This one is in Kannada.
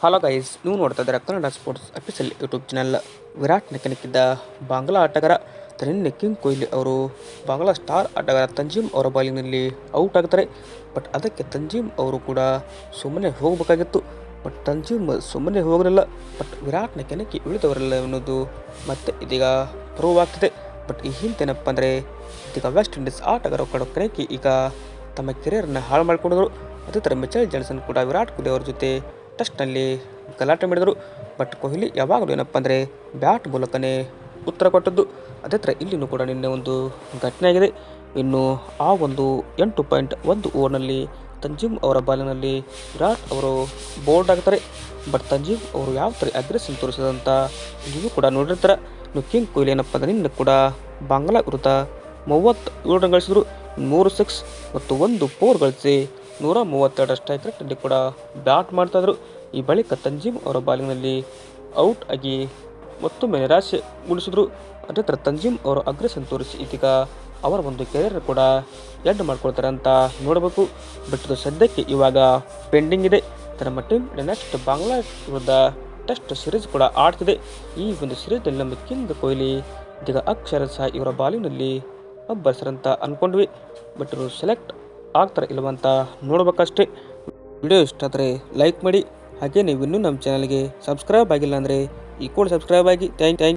ಹಲೋ ಗೈಸ್ ನೀವು ನೋಡ್ತಾ ಇದ್ದಾರೆ Kannada sports official YouTube channel Virat ನೆಕ್ಕಿನಿಕ್ಕಿದ್ದ Bangla ಆಟಗಾರ ತನ್ನ ಕಿಂಗ್ ಕೊಹ್ಲಿ ಅವರು ಬಾಂಗ್ಲಾ ಸ್ಟಾರ್ ಆಟಗಾರ ತಂಜೀಮ್ ಅವರ ಬಾಲಿಂಗ್ನಲ್ಲಿ ಔಟ್ ಆಗ್ತಾರೆ. ಬಟ್ ಅದಕ್ಕೆ ತಂಜೀಮ್ ಅವರು ಕೂಡ ಸುಮ್ಮನೆ ಹೋಗಬೇಕಾಗಿತ್ತು. ಬಟ್ ತಂಜೀಮ್ ಸುಮ್ಮನೆ ಹೋಗಲಿಲ್ಲ. ಬಟ್ ವಿರಾಟ್ನ ಕೆನಕಿ ಉಳಿದವರಲ್ಲ ಅನ್ನೋದು ಮತ್ತೆ ಇದೀಗ ಪ್ರೂವ್ ಆಗ್ತಿದೆ. ಬಟ್ ಈ ಹಿಂದೇನಪ್ಪ ಅಂದರೆ ಇದೀಗ ವೆಸ್ಟ್ ಇಂಡೀಸ್ ಆಟಗಾರ ಕಡ ಈಗ ತಮ್ಮ ಕೆರಿಯರ್ನ ಹಾಳು ಮಾಡಿಕೊಂಡರು ಅದೇ ಥರ ಮಿಚಲ್ ಜಾನ್ಸನ್ ಕೂಡ ವಿರಾಟ್ ಕೊಹ್ಲಿ ಅವರ ಜೊತೆ ಟೆಸ್ಟ್ನಲ್ಲಿ ಗಲಾಟೆ ಮಾಡಿದರು. ಬಟ್ ಕೊಹ್ಲಿ ಯಾವಾಗಲೂ ಏನಪ್ಪ ಅಂದರೆ ಬ್ಯಾಟ್ ಮೂಲಕನೇ ಉತ್ತರ ಕೊಟ್ಟದ್ದು. ಅದೇ ಥರ ಇಲ್ಲಿನೂ ಕೂಡ ನಿನ್ನೆ ಒಂದು ಘಟನೆ ಆಗಿದೆ ಇನ್ನು ಆ ಒಂದು ಎಂಟು ಪಾಯಿಂಟ್ ಒಂದು ಓವರ್ನಲ್ಲಿ ತಂಜೀಮ್ ಅವರ ಬಾಲಿನಲ್ಲಿ ವಿರಾಟ್ ಅವರು ಬೋಲ್ಡ್ ಆಗ್ತಾರೆ. ಬಟ್ ತಂಜೀಮ್ ಅವರು ಯಾವ ಥರ ಅಗ್ರೆಸನ್ ತೋರಿಸಿದಂತ ನೀವು ಕೂಡ ನೋಡಿರ್ತಾರೆ. ಇನ್ನು ಕಿಂಗ್ ಕೊಹ್ಲಿ ಏನಪ್ಪ ಅಂದರೆ ನಿನ್ನೆ ಕೂಡ ಬಾಂಗ್ಲಾ ವಿರುದ್ಧ ಮೂವತ್ತೇಳು ರನ್ ಗಳಿಸಿದ್ರು. ಮೂರು ಸಿಕ್ಸ್ ಮತ್ತು ಒಂದು ಫೋರ್ ಗಳಿಸಿ ನೂರ ಮೂವತ್ತೆರಡರ ಸ್ಟ್ರೈಕ್ ರೇಟ್ನಲ್ಲಿ ಕೂಡ ಬ್ಯಾಟ್ ಮಾಡ್ತಾಯಿದ್ರು ಈ ಬಳಿಕ ತಂಜೀಮ್ ಅವರ ಬಾಲಿಂಗ್ನಲ್ಲಿ ಔಟ್ ಆಗಿ ಮತ್ತೊಮ್ಮೆ ನಿರಾಶೆ ಅದೇ ಥರ ತಂಜೀಮ್ ಅವರು ಅಗ್ರೆಸನ್ ತೋರಿಸಿ ಇದೀಗ ಅವರ ಒಂದು ಕೆರಿಯರ್ ಕೂಡ ಎಂಡ್ ಮಾಡ್ಕೊಳ್ತಾರೆ ಅಂತ ನೋಡಬೇಕು. ಬಟ್ ಸದ್ಯಕ್ಕೆ ಇವಾಗ ಪೆಂಡಿಂಗ್ ಇದೆ. ನಮ್ಮ ಟೀಮ್ ನೆಕ್ಸ್ಟ್ ಬಾಂಗ್ಲಾ ವಿರುದ್ಧ ಟೆಸ್ಟ್ ಸಿರೀಸ್ ಕೂಡ ಆಡ್ತಿದೆ. ಈ ಒಂದು ಸಿರೀಸ್ನಲ್ಲಿ ನಮ್ಮ ಕಿಂಗ್ ಕೊಹ್ಲಿ ಇದೀಗ ಅಕ್ಷರ ಸಹ ಇವರ ಬಾಲಿನಲ್ಲಿ ಅಬ್ಬರಿಸರಂತ ಅಂದ್ಕೊಂಡ್ವಿ ಬಟ್ ಇವರು ಸೆಲೆಕ್ಟ್ ಆಗ್ತಾರೆ ಇಲ್ಲವಂತ ನೋಡ್ಬೇಕಷ್ಟೇ. ವಿಡಿಯೋ ಇಷ್ಟ ಆದರೆ ಲೈಕ್ ಮಾಡಿ. ಹಾಗೆ ನೀವು ಇನ್ನೂ ನಮ್ಮ ಚಾನಲ್ಗೆ ಸಬ್ಸ್ಕ್ರೈಬ್ ಆಗಿಲ್ಲ ಅಂದರೆ ಈ ಕೂಡ ಸಬ್ಸ್ಕ್ರೈಬ್ ಆಗಿ. Thank thank